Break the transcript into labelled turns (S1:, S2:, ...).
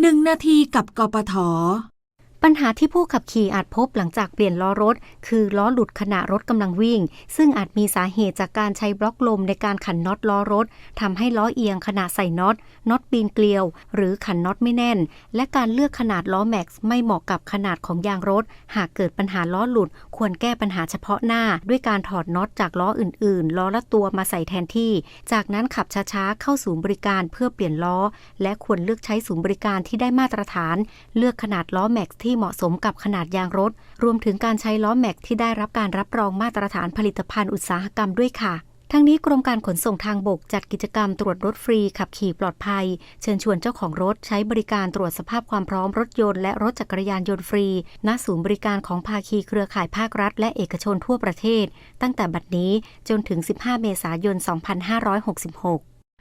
S1: 1นาทีกับกปท
S2: ปัญหาที่ผู้ขับขี่อาจพบหลังจากเปลี่ยนล้อรถ คือล้อหลุดขณะรถกำลังวิ่ง ซึ่งอาจมีสาเหตุจากการใช้บล็อกลมในการขันน็อตล้อรถทำให้ล้อเอียงขณะใส่น็อตน็อตปีนเกลียว หรือขันน็อตไม่แน่น และการเลือกขนาดล้อแม็กซ์ไม่เหมาะกับขนาดของยางรถ หากเกิดปัญหาล้อหลุด ควรแก้ปัญหาเฉพาะหน้า ด้วยการถอดน็อตจากล้ออื่น ๆ ล้อละตัวมาใส่แทนที่ จากนั้นขับช้าๆเข้าศูนย์บริการเพื่อเปลี่ยนล้อ และควรเลือกใช้ศูนย์บริการที่ได้มาตรฐาน เลือกขนาดล้อแม็กซ์ที่เหมาะสมกับขนาดยางรถ รวมถึงการใช้ล้อแม็กที่ได้รับการรับรองมาตรฐานผลิตภัณฑ์อุตสาหกรรมด้วยค่ะทั้งนี้กรมการขนส่งทางบกจัดกิจกรรมตรวจรถฟรีขับขี่ปลอดภัย เชิญชวนเจ้าของรถใช้บริการตรวจสภาพความพร้อมรถยนต์และรถจักรยานยนต์ฟรี ณ ศูนย์บริการของภาคีเครือข่ายภาครัฐ และเอกชนทั่วประเทศ ตั้งแต่บัดนี้จนถึง 15 เมษายน 2566